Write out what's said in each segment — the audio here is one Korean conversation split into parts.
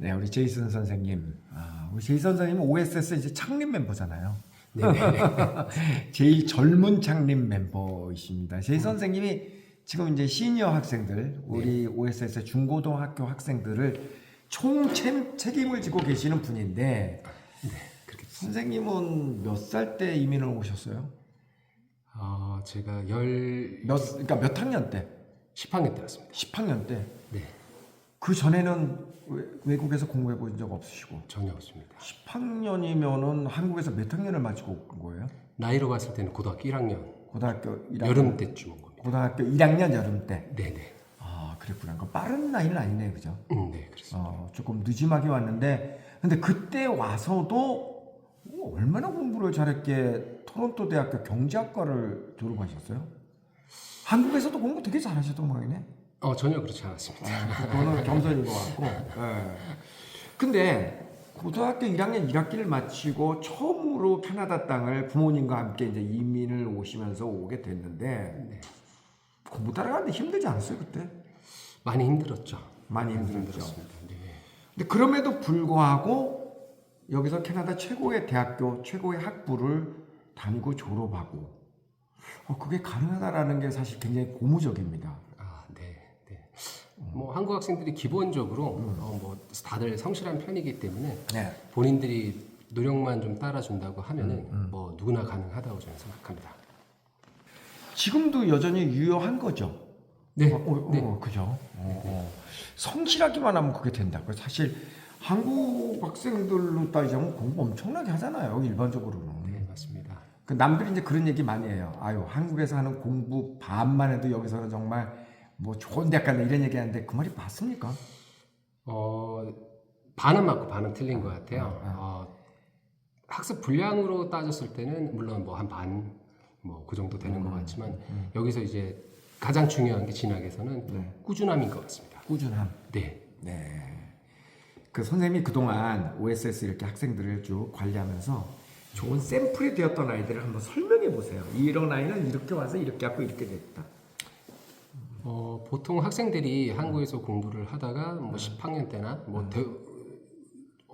네, 우리 제이슨 선생님. 아, 우리 제이슨 선생님은 OSS 이제 창립 멤버잖아요. 네네. 제일 젊은 창립 멤버이십니다. 제이슨 선생님이 지금 이제 시니어 학생들, 우리 OSS 중고등학교 학생들을 총 책- 책임을 지고 계시는 분인데 그렇게 선생님은 몇 살 때 이민을 오셨어요? 어, 제가 열 몇 그러니까 몇 학년 때? 10학년 때 왔습니다. 10학년 때. 네, 그 전에는 외- 외국에서 공부해 본적 없으시고 전혀 없습니다. 10학년이면은 한국에서 몇 학년을 마치고 온 거예요? 나이로 봤을 때는 고등학교 1학년 고등학교 1학년, 여름 때쯤 온 겁니다. 고등학교 1학년 여름 때. 네네. 아 그랬구나. 그 빠른 나이는 아니네, 그죠? 음, 네, 그렇습니다. 어, 조금 늦지막이 왔는데, 근데 그때 와서도 어, 얼마나 공부를 잘했게 토론토 대학교 경제학과를 졸업하셨어요? 한국에서도 공부 되게 잘하셨던 모양이네. 어, 전혀 그렇지 않았습니다. 아, 그거는 겸손인 것 같고. 예. 근데 고등학교 1학년 1학기를 마치고 처음으로 캐나다 땅을 부모님과 함께 이제 이민을 오시면서 오게 됐는데 공부 따라가는데 힘들지 않았어요 그때? 많이 힘들었죠. 많이 힘들었죠. 네. 근데 그럼에도 불구하고 여기서 캐나다 최고의 대학교 최고의 학부를 다니고 졸업하고 어, 그게 가능하다라는 게 사실 굉장히 고무적입니다. 뭐 한국 학생들이 기본적으로 어, 뭐 다들 성실한 편이기 때문에 네. 본인들이 노력만 좀 따라준다고 하면은 뭐 누구나 가능하다고 저는 생각합니다. 지금도 여전히 유효한 거죠. 네, 어, 어, 네. 어, 그죠. 어, 어. 성실하기만 하면 그게 된다고. 사실 한국 학생들로 따지자면 공부 엄청나게 하잖아요. 일반적으로는. 네, 맞습니다. 그 남들이 이제 그런 얘기 많이 해요. 아유 한국에서 하는 공부 반만 해도 여기서는 정말 뭐 좋은 대학 간다 이런 얘기 하는데 그 말이 맞습니까? 어, 반은 맞고 반은 틀린 것 같아요. 아, 아. 어, 학습 분량으로 따졌을 때는 물론 뭐 한 반, 뭐 그 정도 되는 음, 것 같지만 여기서 이제 가장 중요한 게 진학에서는 네. 꾸준함인 것 같습니다. 꾸준함. 네, 네. 그 선생님이 그동안 OSS 이렇게 학생들을 쭉 관리하면서 좋은 샘플이 되었던 아이들을 한번 설명해 보세요. 이런 아이는 이렇게 와서 이렇게 하고 이렇게 됐다. 어, 보통 학생들이 한국에서 공부를 하다가 뭐 10학년 때나 뭐 대,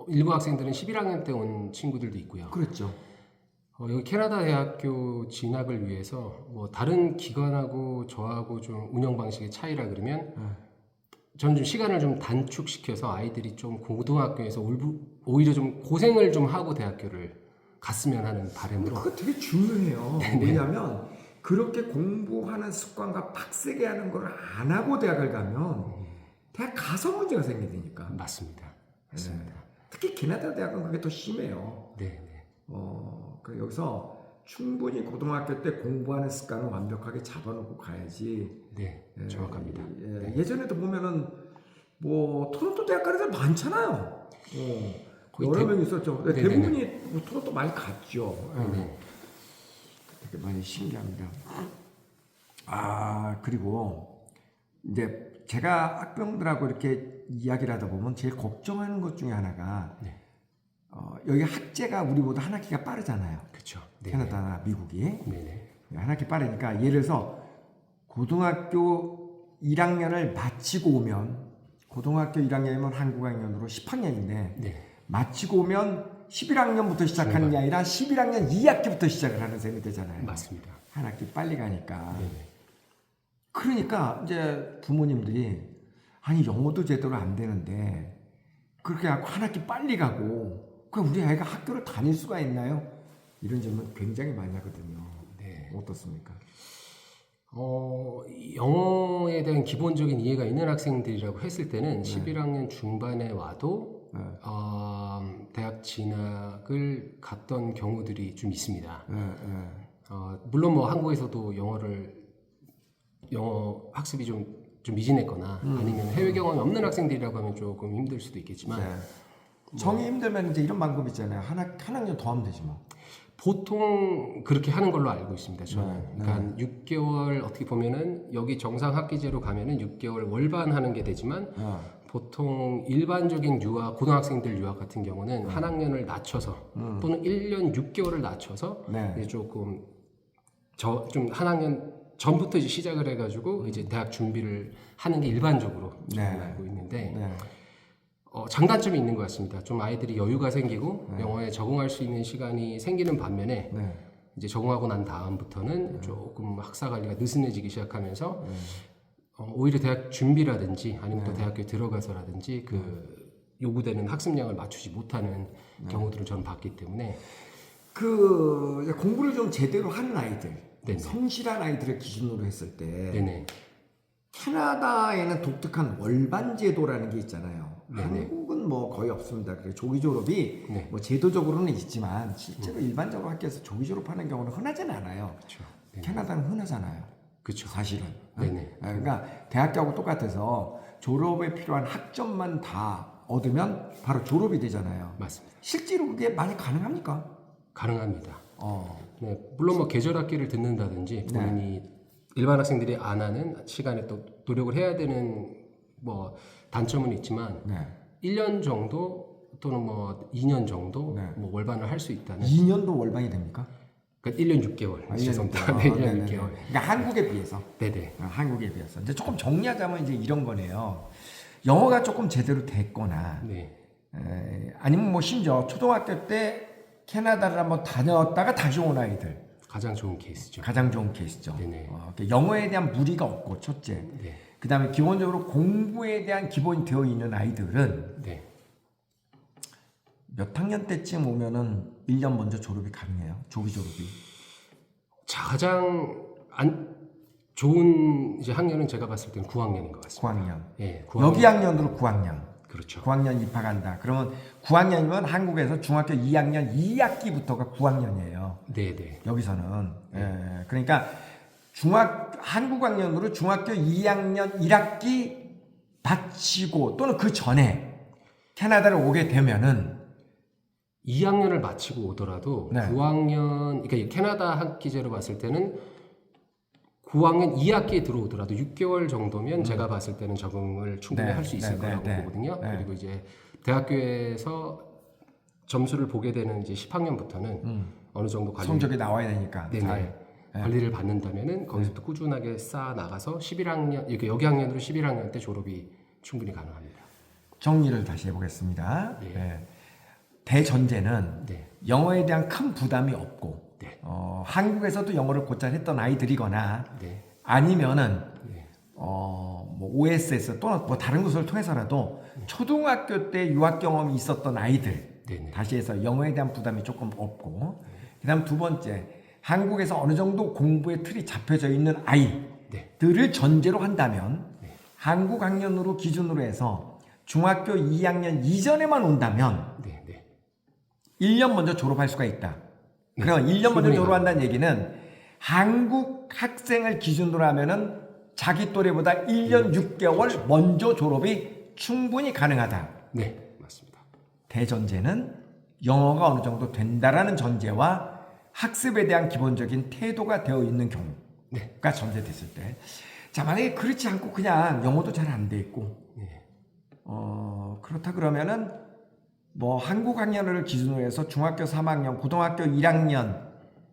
일부 학생들은 11학년 때 온 친구들도 있고요. 그렇죠. 어, 여기 캐나다 대학교 진학을 위해서 뭐 다른 기관하고 저하고 좀 운영 방식의 차이라 그러면 저는 좀 시간을 좀 단축시켜서 아이들이 좀 고등학교에서 올부- 오히려 좀 고생을 좀 하고 대학교를 갔으면 하는 바람으로 그거 되게 중요해요. 네, 왜냐하면 그렇게 공부하는 습관과 빡세게 하는 걸 안 하고 대학을 가면 대학 가서 문제가 생기니까. 맞습니다. 맞습니다. 특히 캐나다 대학은 그게 더 심해요. 네, 네. 어, 그 여기서 충분히 고등학교 때 공부하는 습관을 완벽하게 잡아놓고 가야지. 네, 예, 정확합니다. 예, 예전에도 보면은 뭐 토론토 대학가들 많잖아요. 어, 여러 대- 명 있었죠. 네네네. 대부분이 뭐 토론토 많이 갔죠. 예. 네. 많이 신기합니다. 아 그리고 이제 제가 학병들하고 이렇게 이야기를 하다 보면 제일 걱정하는 것 중에 하나가 네. 어, 여기 학제가 우리보다 한 학기가 빠르잖아요. 그렇죠. 네. 캐나다나 미국이 네, 네. 한 학기 빠르니까 예를 들어서 고등학교 1학년을 마치고 오면 고등학교 1학년이면 한국 학년으로 10학년인데 네. 마치고 오면 11학년부터 시작하는 게 아니라 11학년 2학기부터 시작을 하는 셈이 되잖아요. 맞습니다. 한 학기 빨리 가니까. 네, 네. 그러니까 이제 부모님들이 아니 영어도 제대로 안 되는데 그렇게 하고 한 학기 빨리 가고 그럼 우리 아이가 학교를 다닐 수가 있나요? 이런 질문 굉장히 많이 하거든요. 네. 어떻습니까? 어, 영어에 대한 기본적인 이해가 있는 학생들이라고 했을 때는 11학년 중반에 와도 네. 어, 대학 진학을 갔던 경우들이 좀 있습니다. 예, 예. 어, 물론 뭐 한국에서도 영어를 영어 학습이 좀, 좀 미진했거나 아니면 해외 경험이 없는 학생들이라고 하면 조금 힘들 수도 있겠지만 네. 정이 힘들면 이제 이런 방법 있잖아요. 한, 학, 한 학년 더 하면 되지 뭐. 보통 그렇게 하는 걸로 알고 있습니다. 저는. 네, 그러니까 한 6개월 어떻게 보면은 여기 정상 학기제로 가면은 6개월 월반 하는 게 되지만 어. 보통 일반적인 유학 고등학생들 유학 같은 경우는 네. 한 학년을 낮춰서 음. 또는 1년 6개월을 낮춰서 네. 이제 조금 저 좀 한 학년 전부터 이제 시작을 해가지고 이제 대학 준비를 하는 게 일반적으로 네. 알고 있는데 네. 어, 장단점이 있는 것 같습니다. 좀 아이들이 여유가 생기고 네. 영어에 적응할 수 있는 시간이 생기는 반면에 네. 이제 적응하고 난 다음부터는 조금 학사 관리가 느슨해지기 시작하면서 네. 어, 오히려 대학 준비라든지 아니면 또 대학교에 들어가서라든지 그 요구되는 학습량을 맞추지 못하는 네. 경우들을 저는 봤기 때문에 그 공부를 좀 제대로 하는 아이들, 네네. 성실한 아이들을 기준으로 했을 때 네네 캐나다에는 독특한 월반 제도라는 게 있잖아요. 네네. 한국은 뭐 거의 없습니다. 그래서 조기 졸업이 네. 뭐 제도적으로는 있지만 실제로 일반적으로 학교에서 조기 졸업하는 경우는 흔하지는 않아요. 그렇죠. 네. 캐나다는 흔하잖아요. 그렇죠. 사실은. 네네. 아, 그러니까 대학교하고 똑같아서 졸업에 필요한 학점만 다 얻으면 바로 졸업이 되잖아요. 맞습니다. 실제로 그게 많이 가능합니까? 가능합니다. 어. 네, 물론 뭐 계절 학기를 듣는다든지 네. 본인이 일반 학생들이 안 하는 시간에 또 노력을 해야 되는 뭐 단점은 있지만 네. 1년 정도 또는 뭐 2년 정도 네. 뭐 월반을 할 수 있다는 2년도 월반이 됩니까? 그러니까 1년 6개월 아, 죄송합니다. 아, 네, 1년 네네네. 6개월. 그러니까 한국에 비해서 네네. 아, 한국에 비해서 이제 조금 정리하자면 이제 이런 거네요. 영어가 조금 제대로 됐거나 네. 에, 아니면 뭐 심지어 초등학교 때 캐나다를 한번 다녔다가 다시 온 아이들 가장 좋은 케이스죠. 가장 좋은 케이스죠. 네네. 어, 그러니까 영어에 대한 무리가 없고 첫째. 네. 그다음에 기본적으로 공부에 대한 기본이 되어 있는 아이들은 네. 몇 학년 때쯤 오면은 1년 먼저 졸업이 가능해요. 조기 졸업이. 자, 가장 안 좋은 이제 학년은 제가 봤을 때는 9학년인 것 같습니다. 9학년. 예, 9학년. 여기 학년으로 9학년. 그렇죠. 9학년 입학한다. 그러면 9학년이면 한국에서 중학교 2학년 2학기부터가 9학년이에요. 네, 네. 여기서는. 예, 그러니까 중학 한국 학년으로 중학교 2학년 1학기 마치고 또는 그 전에 캐나다를 오게 되면은 2학년을 마치고 오더라도 네. 9학년 그러니까 이 캐나다 학기제로 봤을 때는 9학년 2학기에 들어오더라도 6개월 정도면 제가 봤을 때는 적응을 충분히 네, 할수 있을 네, 거라고 네, 네. 보거든요. 네. 그리고 이제 대학교에서 점수를 보게 되는 이제 10학년부터는 어느 정도 관리 성적이 나와야 되니까. 네네. 잘. 관리를 받는다면은 네. 거기서부터 꾸준하게 쌓아 나가서 11학년 이렇게 여기 학년으로 11학년 때 졸업이 충분히 가능합니다. 정리를 다시 해보겠습니다. 네. 예. 대전제는 네. 영어에 대한 큰 부담이 없고 네. 어, 한국에서도 영어를 곧잘 했던 아이들이거나 네. 아니면은 네. 어, 뭐 OSS 또는 뭐 다른 곳을 통해서라도 초등학교 때 유학 경험이 있었던 아이들 네, 네. 다시 해서 영어에 대한 부담이 조금 없고 그다음 두 번째 한국에서 어느 정도 공부의 틀이 잡혀져 있는 네. 아이들을 전제로 한다면 한국 학년으로 기준으로 해서 중학교 2학년 이전에만 온다면 네, 네. 1년 먼저 졸업할 수가 있다. 네, 그럼 1년 먼저 졸업한다는 얘기는 한국 학생을 기준으로 하면은 자기 또래보다 1년 6개월 먼저 졸업이 충분히 가능하다. 네, 맞습니다. 대전제는 영어가 어느 정도 된다라는 전제와 학습에 대한 기본적인 태도가 되어 있는 경우가 네. 전제됐을 때. 자, 만약에 그렇지 않고 그냥 영어도 잘 안 돼 있고, 네. 어, 그렇다 그러면은 뭐 한국 학년을 기준으로 해서 중학교 3학년, 고등학교 1학년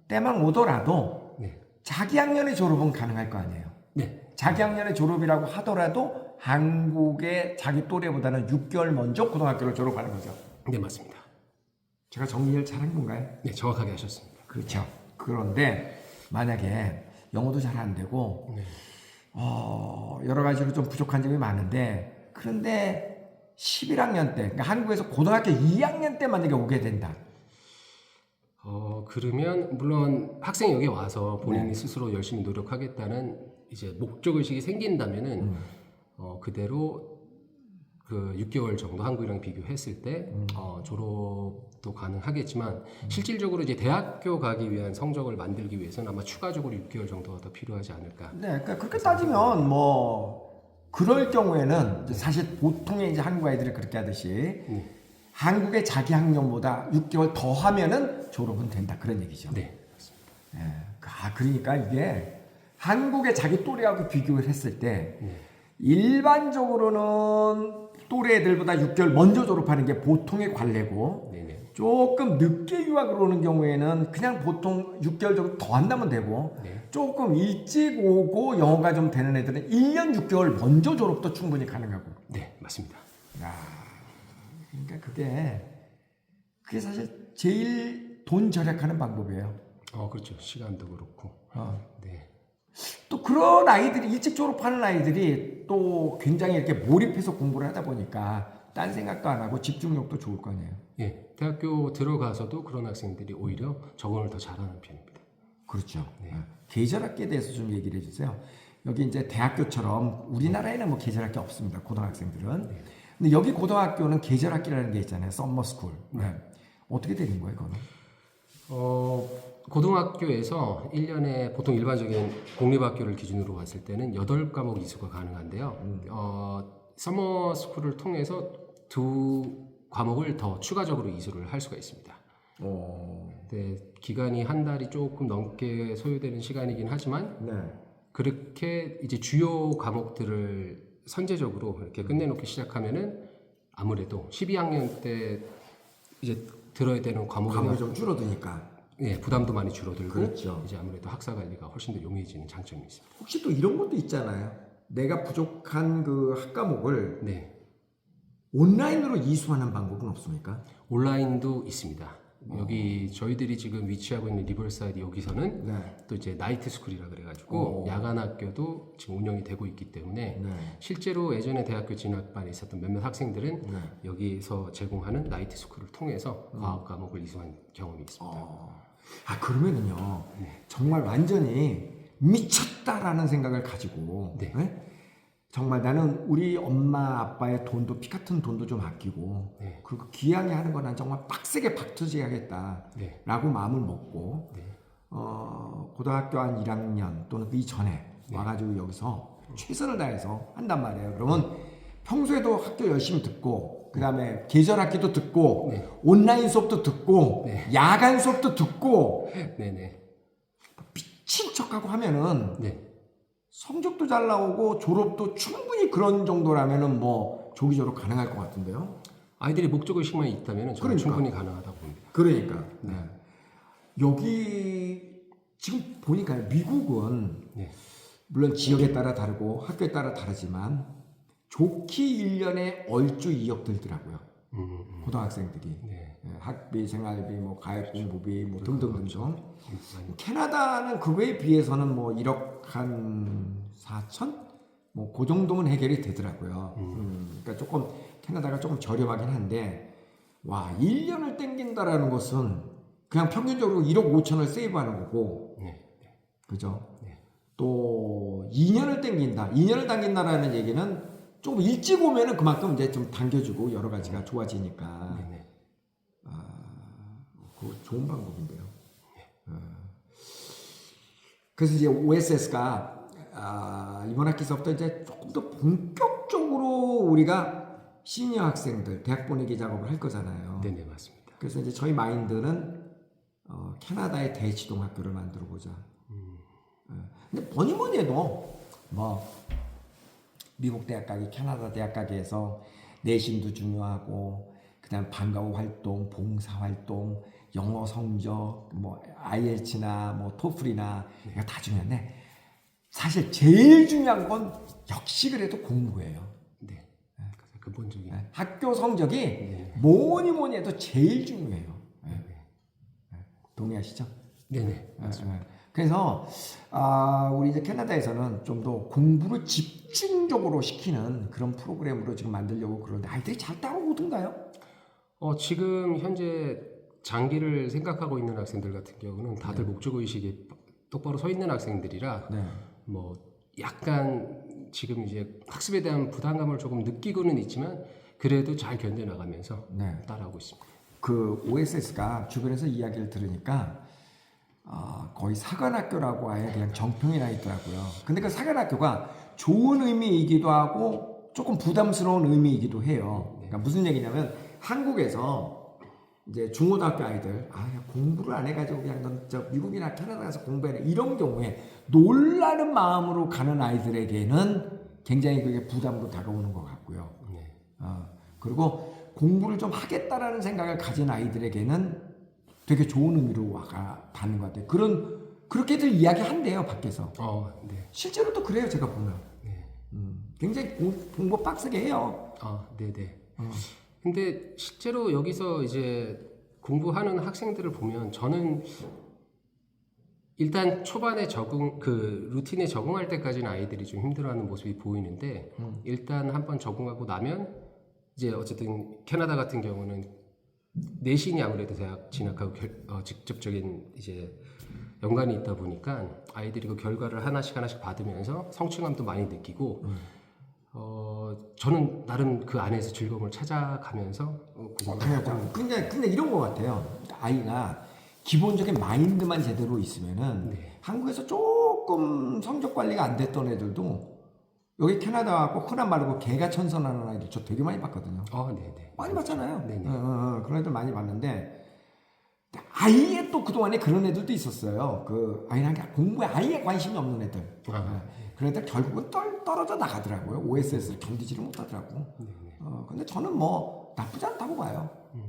때만 오더라도 네. 자기 학년의 졸업은 가능할 거 아니에요. 네. 자기 학년의 졸업이라고 하더라도 한국의 자기 또래보다는 6개월 먼저 고등학교를 졸업하는 거죠. 네, 맞습니다. 제가 정리를 잘한 건가요? 네, 정확하게 하셨습니다. 그렇죠. 그런데 만약에 영어도 잘 안 되고 네. 어, 여러 가지로 좀 부족한 점이 많은데 그런데 11학년 때 그러니까 한국에서 고등학교 2학년 때 만약에 오게 된다. 어, 그러면 물론 학생이 여기 와서 본인이 네. 스스로 열심히 노력하겠다는 이제 목적 의식이 생긴다면은 음. 어, 그대로 그 6개월 정도 한국이랑 비교했을 때 음. 어, 졸업도 가능하겠지만 실질적으로 이제 대학교 가기 위한 성적을 만들기 위해서는 아마 추가적으로 6개월 정도가 더 필요하지 않을까. 네, 그러니까 그렇게 따지면 뭐 그럴 경우에는 사실 보통의 이제 한국 아이들이 그렇게 하듯이 네. 한국의 자기 학년보다 6개월 더 하면은 졸업은 된다 그런 얘기죠. 네. 예. 아, 그러니까 이게 한국의 자기 또래하고 비교를 했을 때 네. 일반적으로는 또래 애들보다 6개월 먼저 졸업하는 게 보통의 관례고 네, 네. 조금 늦게 유학을 오는 경우에는 그냥 보통 6개월 정도 더 한다면 되고 네. 조금 일찍 오고 영어가 좀 되는 애들은 1년 6개월 먼저 졸업도 충분히 가능하고 네, 맞습니다. 야, 그러니까 그게 그게 사실 제일 돈 절약하는 방법이에요. 어 그렇죠. 시간도 그렇고. 어. 네. 또 그런 아이들이 일찍 졸업하는 아이들이 또 굉장히 이렇게 몰입해서 공부를 하다 보니까 딴 생각도 안 하고 집중력도 좋을 거 아니에요. 예. 대학교 들어가서도 그런 학생들이 오히려 적응을 더 잘하는 편입니다. 그렇죠. 네. 어, 계절학기에 대해서 좀 얘기를 해주세요. 여기 이제 대학교처럼 우리나라에는 뭐 계절학기 없습니다. 고등학생들은. 네. 근데 여기 고등학교는 계절학기라는 게 있잖아요. 썸머스쿨. 네. 어떻게 되는 거예요, 그거는? 어, 고등학교에서 1년에 보통 일반적인 공립학교를 기준으로 봤을 때는 8과목 이수가 가능한데요. 어, 서머 스쿨을 통해서 두 과목을 더 추가적으로 이수를 할 수가 있습니다. 어, 네, 기간이 한 달이 조금 넘게 소요되는 시간이긴 하지만 네. 그렇게 이제 주요 과목들을 선제적으로 이렇게 끝내놓기 시작하면은 아무래도 12학년 때 이제 들어야 되는 과목이 과목이 좀 줄어드니까. 예, 부담도 많이 줄어들고 그렇죠. 이제 아무래도 학사 관리가 훨씬 더 용이해지는 장점이 있습니다. 혹시 또 이런 것도 있잖아요. 내가 부족한 그 학과목을 네, 온라인으로 이수하는 방법은 없습니까? 온라인도 있습니다. 여기 저희들이 지금 위치하고 있는 리버사이드 여기서는 네. 또 이제 나이트 스쿨이라 그래가지고 오. 야간 학교도 지금 운영이 되고 있기 때문에 네. 실제로 예전에 대학교 진학반에 있었던 몇몇 학생들은 네. 여기서 제공하는 나이트 스쿨을 통해서 과학 과목을 이수한 경험이 있습니다. 어. 아 그러면은요 네. 정말 완전히 미쳤다라는 생각을 가지고 네. 네? 정말 나는 우리 엄마 아빠의 돈도 피 같은 돈도 좀 아끼고 네. 그리고 귀하게 하는 거난 정말 빡세게 박터지게 하겠다라고 네, 마음을 먹고 네, 어, 고등학교 한 1학년 또는 그 이전에 네. 와가지고 여기서 최선을 다해서 한단 말이에요. 그러면 평소에도 학교 열심히 듣고 그 다음에 계절 학기도 듣고 네. 온라인 수업도 듣고 네. 야간 수업도 듣고 네, 네, 미친 척하고 하면은 네. 성적도 잘 나오고 졸업도 충분히 그런 정도라면은 뭐 조기 졸업 가능할 것 같은데요. 아이들이 목적 의식만 있다면 저는 그러니까. 충분히 가능하다고 봅니다. 그러니까 네. 여기 지금 보니까 미국은 네, 물론 지역에 따라 다르고 학교에 따라 다르지만 좋기 1년에 얼추 2억 들더라고요. 음, 음, 고등학생들이 네, 예, 학비, 생활비, 뭐 가입 공부비 뭐 등등등등. 많이 캐나다는 그거에 비해서는 뭐 1억 한 4천? 뭐그 정도면 해결이 되더라고요. 음, 그러니까 조금 캐나다가 조금 저렴하긴 한데 와 1년을 땡긴다라는 것은 그냥 평균적으로 1억 5천을 세이브하는 거고 네, 그죠? 네. 또 2년을 땡긴다. 2년을 당긴다라는 얘기는 조금 일찍 오면은 그만큼 이제 좀 당겨주고 여러 가지가 좋아지니까 네, 네. 그거 좋은 방법인데요. 어. 그래서 이제 OSS가 아, 이번 학기서부터 이제 조금 더 본격적으로 우리가 시니어 학생들 대학 보내기 작업을 할 거잖아요. 네, 네, 맞습니다. 그래서 이제 저희 마인드는 어, 캐나다의 대치동 학교를 만들어 보자. 음. 근데 뭐니 뭐니 해도 뭐 미국 대학 가기, 캐나다 대학 가기에서 내신도 중요하고 그다음 방과후 활동, 봉사 활동, 영어 성적, 뭐 IELTS나 뭐 토플이나 이거 다 중요한데 사실 제일 중요한 건 역시 그래도 공부예요. 네, 근본적인 네, 학교 성적이 네. 뭐니 뭐니 해도 제일 중요해요. 네. 네. 동의하시죠? 네, 네, 예, 예. 그래서 아, 우리 이제 캐나다에서는 좀 더 공부를 집중적으로 시키는 그런 프로그램으로 지금 만들려고 그러는데 아이들이 잘 따라오던가요? 어, 지금 현재 장기를 생각하고 있는 학생들 같은 경우는 다들 목적 의식이 똑바로 서 있는 학생들이라 네. 뭐 약간 지금 이제 학습에 대한 부담감을 조금 느끼고는 있지만 그래도 잘 견뎌 나가면서 네. 따라하고 있습니다. 그 OSS가 주변에서 이야기를 들으니까 아, 거의 사관학교라고 아예 그냥 정평이 나 있더라고요. 근데 그 사관학교가 좋은 의미이기도 하고 조금 부담스러운 의미이기도 해요. 그러니까 무슨 얘기냐면 한국에서 이제 중고등학교 아이들 아 공부를 안 해가지고 그냥 넌저 미국이나 캐나다 가서 공부해 이런 경우에 놀라는 마음으로 가는 아이들에게는 굉장히 그게 부담으로 다가오는 것 같고요. 네. 어, 그리고 공부를 좀 하겠다라는 생각을 가진 아이들에게는 되게 좋은 의미로 와가 받는 것 같아요. 그런 그렇게들 이야기한대요 밖에서. 어, 네. 실제로 또 그래요 제가 보면. 네. 음, 굉장히 공, 공부 빡세게 해요. 아, 네, 네. 어. 근데 실제로 여기서 이제 공부하는 학생들을 보면 저는 일단 초반에 적응 그 루틴에 적응할 때까지는 아이들이 좀 힘들어하는 모습이 보이는데 일단 한번 적응하고 나면 이제 어쨌든 캐나다 같은 경우는 내신이 아무래도 대학 진학하고 결- 어, 직접적인 이제 연관이 있다 보니까 아이들이 그 결과를 하나씩 하나씩 받으면서 성취감도 많이 느끼고 어 저는 나름 그 안에서 즐거움을 찾아가면서 어, 공부를 그냥 근데 근데 이런 것 같아요. 아이가 기본적인 마인드만 제대로 있으면은 네. 한국에서 조금 성적 관리가 안 됐던 애들도 여기 캐나다 와고 흔한 말로 개가 천선하는 아이들 저 되게 많이 봤거든요. 어, 네네. 많이 봤잖아요. 네네. 어, 어, 어, 그런 애들 많이 봤는데 아예 또 그동안에 그런 애들도 있었어요. 그 그냥 공부에 아예 관심이 없는 애들. 아. 예. 그런 애들 결국은 떨, 떨어져 나가더라고요. OSS를 견디지를 못하더라고. 어, 근데 저는 뭐 나쁘지 않다고 봐요. 예.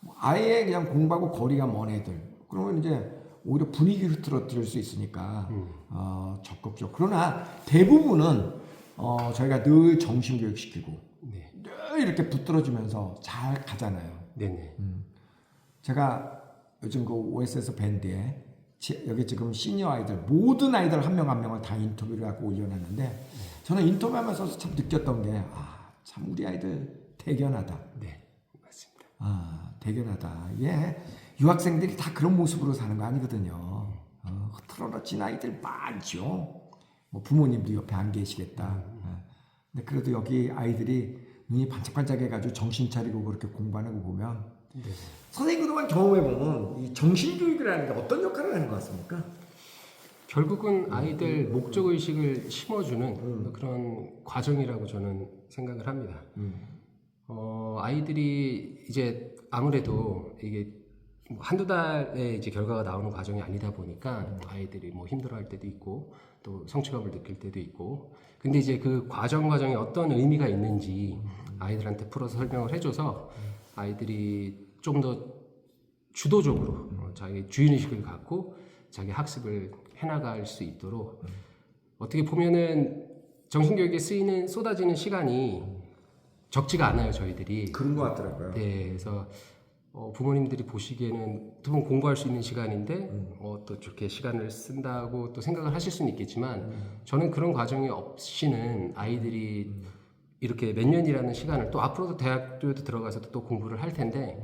뭐 아예 그냥 공부하고 거리가 먼 애들. 그러면 이제 오히려 분위기를 흐트러뜨릴 수 있으니까 어, 적극적. 그러나 대부분은 어, 저희가 늘 정신 교육 시키고 네. 늘 이렇게 붙들어주면서 잘 가잖아요. 네네. 제가 요즘 그 OSS 밴드에 지- 여기 지금 시니어 아이들 모든 아이들 한 명 한 명을 다 인터뷰를 하고 올려놨는데 저는 인터뷰하면서 참 느꼈던 게 아 참 우리 아이들 대견하다. 네. 맞습니다. 아 대견하다. 예 유학생들이 다 그런 모습으로 사는 거 아니거든요. 어, 흐트러진 아이들 많죠. 뭐 부모님도 옆에 안 계시겠다. 예. 근데 그래도 여기 아이들이 눈이 반짝반짝해가지고 정신 차리고 그렇게 공부하는 거 보면 네. 선생님 그동안 경험해 보면 이 정신교육이라는 게 어떤 역할을 하는 것 같습니까? 결국은 아이들 목적 의식을 심어주는 그런 과정이라고 저는 생각을 합니다. 어, 아이들이 이제 아무래도 이게 뭐 한두 달에 이제 결과가 나오는 과정이 아니다 보니까 아이들이 뭐 힘들어할 때도 있고 또 성취감을 느낄 때도 있고 근데 이제 그 과정 과정에 어떤 의미가 있는지 아이들한테 풀어서 설명을 해줘서 아이들이 좀 더 주도적으로 어, 자기 주인의식을 갖고 자기 학습을 해나갈 수 있도록 어떻게 보면은 정신교육에 쓰이는 쏟아지는 시간이 적지가 않아요 저희들이 그런 것 같더라고요. 네, 그래서 어, 부모님들이 보시기에는 두번 공부할 수 있는 시간인데 어, 또 저렇게 시간을 쓴다고 또 생각을 하실 수는 있겠지만 저는 그런 과정이 없이는 아이들이 이렇게 몇 년이라는 시간을 또 앞으로도 대학교에도 들어가서 또 공부를 할 텐데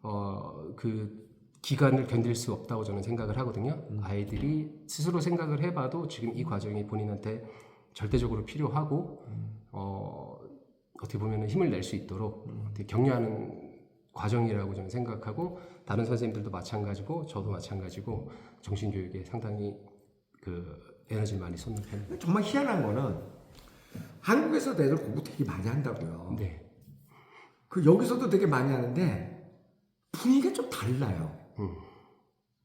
어, 그 기간을 견딜 수 없다고 저는 생각을 하거든요. 아이들이 스스로 생각을 해봐도 지금 이 과정이 본인한테 절대적으로 필요하고 어, 어떻게 보면 힘을 낼 수 있도록 어떻게 격려하는 과정이라고 저는 생각하고 다른 선생님들도 마찬가지고 저도 마찬가지고 정신교육에 상당히 그 에너지를 많이 쏟는 편입니다. 정말 희한한 거는 한국에서 애들 공부 되게 많이 한다고요. 네, 그 여기서도 되게 많이 하는데 분위기가 좀 달라요. 음.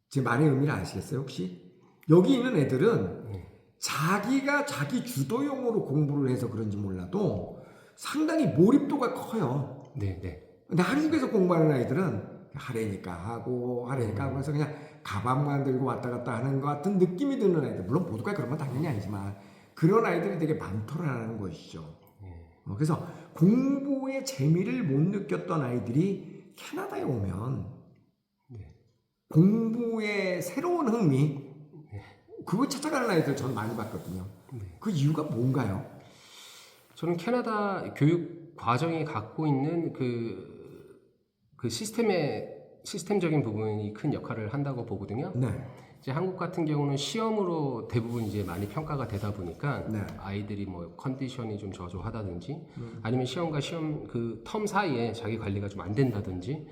제 말의 의미를 아시겠어요 혹시? 여기 있는 애들은 네. 자기가 자기 주도형으로 공부를 해서 그런지 몰라도 상당히 몰입도가 커요. 네, 네, 근데 한국에서 공부하는 아이들은 하래니까 하고 하래니까 하고 해서 그냥 가방만 들고 왔다 갔다 하는 것 같은 느낌이 드는 아이들 물론 모두가 그런 건 당연히 아니지만 그런 아이들이 되게 많더라는 것이죠. 어, 그래서 공부의 재미를 못 느꼈던 아이들이 캐나다에 오면 네. 공부의 새로운 흥미 그거 찾아가는 아이들 저는 많이 봤거든요. 그 이유가 뭔가요? 저는 캐나다 교육 과정이 갖고 있는 그, 그 시스템의 시스템적인 부분이 큰 역할을 한다고 보거든요. 네, 이제 한국 같은 경우는 시험으로 대부분 이제 많이 평가가 되다 보니까 네. 아이들이 뭐 컨디션이 좀 저조하다든지 아니면 시험과 시험 그 텀 사이에 자기 관리가 좀 안 된다든지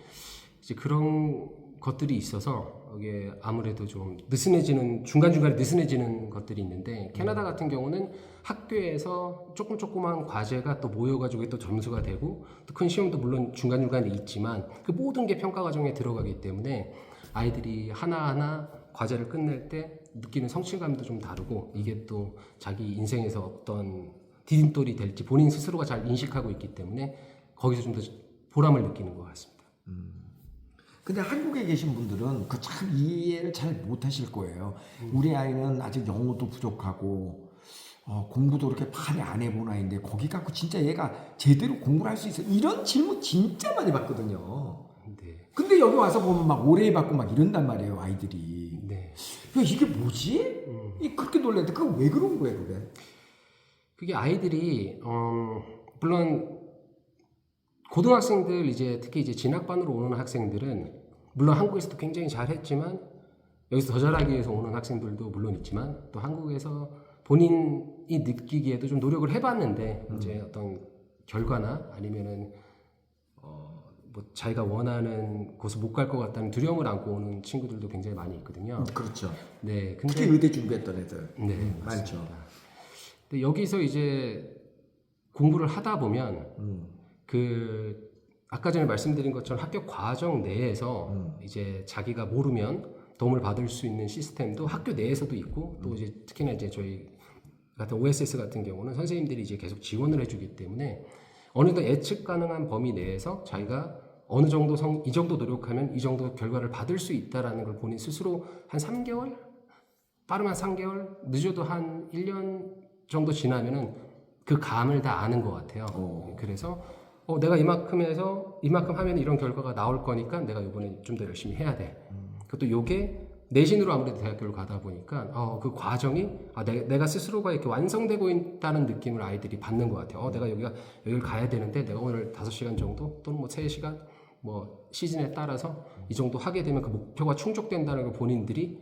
이제 그런 것들이 있어서 이게 아무래도 좀 느슨해지는 중간중간에 느슨해지는 것들이 있는데 캐나다 같은 경우는 학교에서 조금 조그만 과제가 또 모여가지고 또 점수가 되고 또 큰 시험도 물론 중간중간에 있지만 그 모든 게 평가 과정에 들어가기 때문에 아이들이 하나하나 과제를 끝낼 때 느끼는 성취감도 좀 다르고 이게 또 자기 인생에서 어떤 디딤돌이 될지 본인 스스로가 잘 인식하고 있기 때문에 거기서 좀 더 보람을 느끼는 것 같습니다. 근데 한국에 계신 분들은 그 참 이해를 잘 못하실 거예요. 우리 아이는 아직 영어도 부족하고 어, 공부도 그렇게 많이 안 해본 아이인데 거기 갖고 진짜 얘가 제대로 공부를 할 수 있어? 이런 질문 진짜 많이 받거든요. 네. 근데 여기 와서 보면 막 오래 받고 막 이런단 말이에요 아이들이. 네. 야, 이게 뭐지? 음. 이 그렇게 놀랐는데 그거 왜 그런 거예요 그게? 그게 아이들이 어, 물론 고등학생들 이제 특히 이제 진학반으로 오는 학생들은 물론 한국에서도 굉장히 잘했지만 여기서 더 잘하기 위해서 오는 학생들도 물론 있지만 또 한국에서 본인이 느끼기에도 좀 노력을 해봤는데 이제 어떤 결과나 아니면은 어, 뭐 자기가 원하는 곳을 못 갈 것 같다는 두려움을 안고 오는 친구들도 굉장히 많이 있거든요. 그렇죠. 네, 근데 특히 의대 준비했던 애들. 네, 음. 많죠. 근데 여기서 이제 공부를 하다 보면 음. 그 아까 전에 말씀드린 것처럼 학교 과정 내에서 음. 이제 자기가 모르면 도움을 받을 수 있는 시스템도 학교 내에서도 있고 음. 또 이제 특히나 이제 저희 같은 OSS 같은 경우는 선생님들이 이제 계속 지원을 해주기 때문에 어느 정도 예측 가능한 범위 내에서 자기가 어느 정도 성, 이 정도 노력하면 이 정도 결과를 받을 수 있다라는 걸 본인 스스로 한 3개월? 빠르면 3개월? 늦어도 한 1년 정도 지나면은 그 감을 다 아는 것 같아요. 오. 그래서 어, 내가 이만큼 해서 이만큼 하면 이런 결과가 나올 거니까 내가 이번에 좀 더 열심히 해야 돼. 그것도 요게 내신으로 아무래도 대학교를 가다 보니까 어, 그 과정이 아, 내, 내가 스스로가 이렇게 완성되고 있다는 느낌을 아이들이 받는 것 같아요. 어, 내가 여기가 여기를 가야 되는데 내가 오늘 5시간 정도 또는 뭐 3시간 뭐 시즌에 따라서 이 정도 하게 되면 그 목표가 충족된다는 걸 본인들이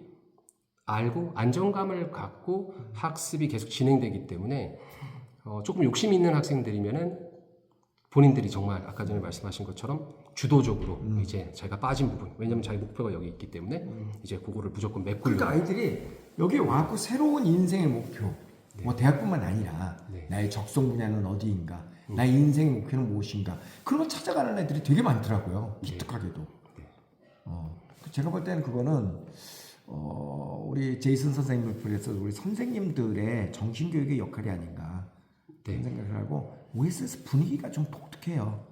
알고 안정감을 갖고 학습이 계속 진행되기 때문에 어, 조금 욕심 있는 학생들이면은 본인들이 정말 아까 전에 말씀하신 것처럼 주도적으로 이제 자기가 빠진 부분 왜냐면 자기 목표가 여기 있기 때문에 이제 그거를 무조건 메꾸려고 그러니까 아이들이 여기 와갖고 새로운 인생의 목표, 뭐 대학뿐만 아니라 네. 나의 적성 분야는 어디인가, 나의 인생의 목표는 무엇인가 그런 걸 찾아가는 애들이 되게 많더라고요. 기특하게도. 어, 제가 볼 때는 그거는 어, 우리 제이슨 선생님을 비롯해서 우리 선생님들의 정신교육의 역할이 아닌가 네. 그런 생각을 하고 OSS 분위기가 좀 독특해요.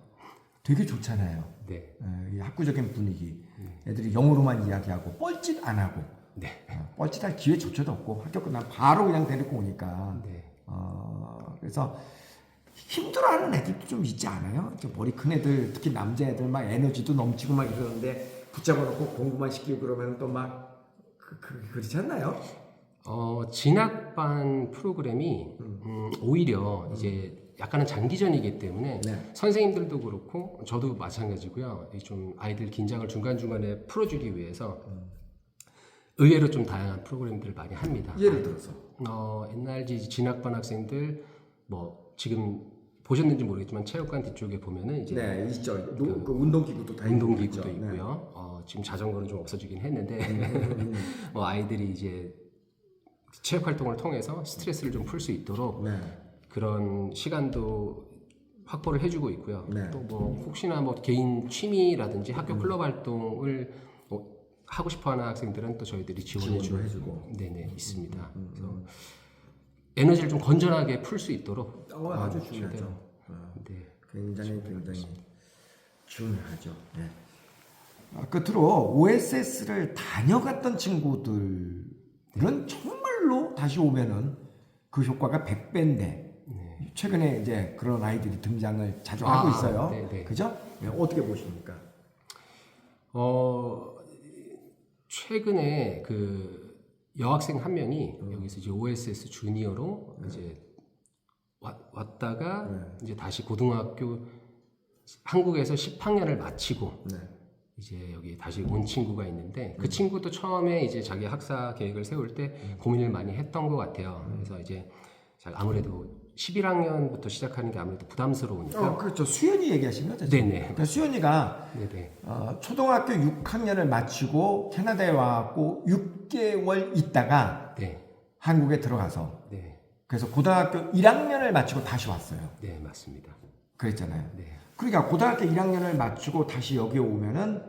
되게 좋잖아요. 네. 예, 이 학구적인 분위기. 애들이 영어로만 이야기하고 뻘짓 안 하고 네. 어, 뻘짓할 기회 조차도 없고 학교 끝나면 바로 그냥 데리고 오니까 네. 어, 그래서 힘들어하는 애들도 좀 있지 않아요? 이렇게 머리 큰 애들 특히 남자애들 막 에너지도 넘치고 막 이러는데 붙잡아놓고 공부만 시키고 그러면 또 막 그, 그, 그렇지 않나요? 어, 진학반 프로그램이 음, 오히려 이제 약간은 장기전이기 때문에 네. 선생님들도 그렇고 저도 마찬가지고요. 이좀 아이들 긴장을 중간 중간에 풀어주기 위해서 의외로 좀 다양한 프로그램들을 많이 합니다. 예를 들어서 어, 옛날 지- 진학반 학생들 뭐 지금 보셨는지 모르겠지만 체육관 뒤쪽에 보면은 이제 네 있죠. 노, 그 운동기구도 다 운동기구도. 네. 있고요. 어, 지금 자전거는 좀 없어지긴 했는데 음, 뭐 아이들이 이제 체육 활동을 통해서 스트레스를 좀 풀 수 있도록 네. 그런 시간도 확보를 해주고 있고요. 네. 또뭐 혹시나 뭐 개인 취미라든지 학교 클럽 활동을 뭐 하고 싶어하는 학생들은 또 저희들이 지원해 지원도 주고 해주고. 네네 있습니다. 음, 그래서 에너지를 좀 건전하게 풀 수 있도록 어, 아주 최대한, 중요하죠. 어. 네. 굉장히 굉장히 중요하죠. 네. 아, 끝으로 OSS를 다녀갔던 친구들은 정말로 다시 오면은 그 효과가 100배인데 최근에 이제 그런 아이들이 등장을 자주 아, 하고 있어요. 네, 네. 그죠? 네, 어떻게 보십니까? 어 최근에 그 여학생 한 명이 여기서 이제 OSS 주니어로 이제 왔, 왔다가 네. 이제 다시 고등학교 한국에서 10학년을 마치고 네. 이제 여기 다시 온 친구가 있는데 그 친구도 처음에 이제 자기 학사 계획을 세울 때 고민을 많이 했던 것 같아요. 그래서 이제 자- 아무래도 11학년부터 시작하는 게 아무래도 부담스러우니까. 어, 그렇죠. 수연이 얘기하신 거죠? 네네. 그러니까 수연이가 네네. 어, 초등학교 6학년을 마치고 캐나다에 와갖고 6개월 있다가 네. 한국에 들어가서 네. 그래서 고등학교 1학년을 마치고 다시 왔어요. 네, 맞습니다. 그랬잖아요. 네. 그러니까 고등학교 1학년을 마치고 다시 여기 오면은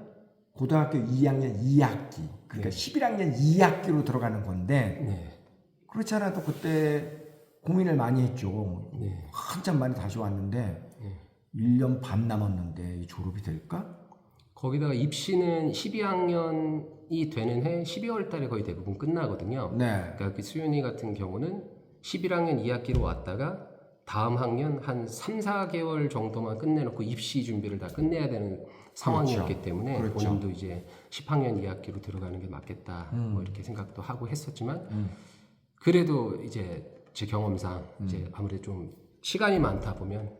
고등학교 2학년 2학기, 그러니까 11학년 2학기로 들어가는 건데 네. 그렇지 않아도 그때 고민을 많이 했죠. 네. 한참 만에 다시 왔는데 네. 1년 반 남았는데 이 졸업이 될까? 거기다가 입시는 12학년이 되는 해 12월 달에 거의 대부분 끝나거든요. 네. 그러니까 그 수윤이 같은 경우는 11학년 2학기로 왔다가 다음 학년 한 3, 4개월 정도만 끝내놓고 입시 준비를 다 끝내야 되는 상황이었기 때문에 그렇죠. 본인도 이제 10학년 2학기로 들어가는 게 맞겠다 뭐 이렇게 생각도 하고 했었지만 그래도 이제 제 경험상 이제 아무래도 좀 시간이 많다 보면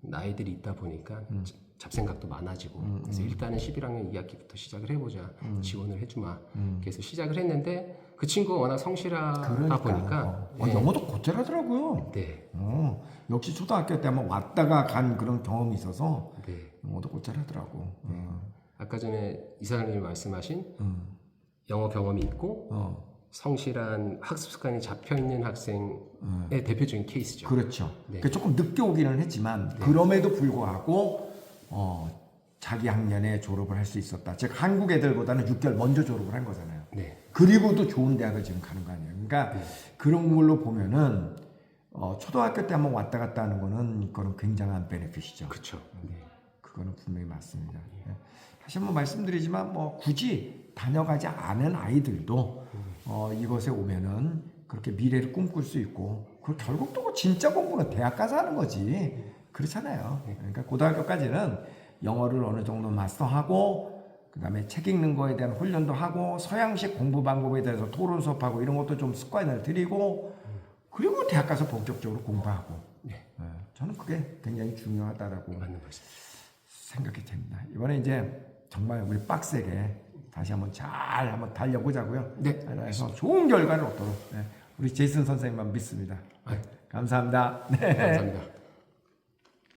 나이들이 있다 보니까 자- 잡생각도 많아지고 그래서 일단은 11학년 2학기부터 시작을 해보자 지원을 해주마 그래서 시작을 했는데 그 친구가 워낙 성실하다 그러니까. 보니까 어, 영어도 곧잘하더라고요. 네, 어, 역시 초등학교 때 한번 왔다가 간 그런 경험이 있어서 네. 영어도 곧잘하더라고. 어. 아까 전에 이사장님이 말씀하신 음. 영어 경험이 있고 어, 성실한 학습 습관이 잡혀 있는 학생의 대표적인 케이스죠. 그렇죠. 네. 그러니까 조금 늦게 오기는 했지만 그럼에도 불구하고 어, 자기 학년에 졸업을 할 수 있었다. 즉 한국 애들보다는 6개월 먼저 졸업을 한 거잖아요. 네, 그리고도 좋은 대학을 지금 가는 거 아니에요. 그러니까 그런 걸로 보면은 어, 초등학교 때 한번 왔다 갔다 하는 거는 그거는 굉장한 베네핏이죠. 그렇죠. 네. 그거는 분명히 맞습니다. 예. 다시 한번 말씀드리지만 뭐 굳이 다녀가지 않은 아이들도 어, 이곳에 오면은 그렇게 미래를 꿈꿀 수 있고 그 결국 또뭐 진짜 공부는 대학 가서 하는 거지 그렇잖아요. 그러니까 고등학교까지는 영어를 어느 정도 마스터하고 그다음에 책 읽는 거에 대한 훈련도 하고 서양식 공부 방법에 대해서 토론 수업하고 이런 것도 좀 습관을 들이고 그리고 대학 가서 본격적으로 공부하고 네. 예, 저는 그게 굉장히 중요하다라고 맞는 말씀. 생각이 됩니다. 이번에 이제 정말 우리 빡세게 다시 한번 잘 한번 달려보자고요. 네, 그래서 좋은 결과를 얻도록 네, 우리 제이슨 선생님만 믿습니다. 네, 감사합니다. 네. 감사합니다.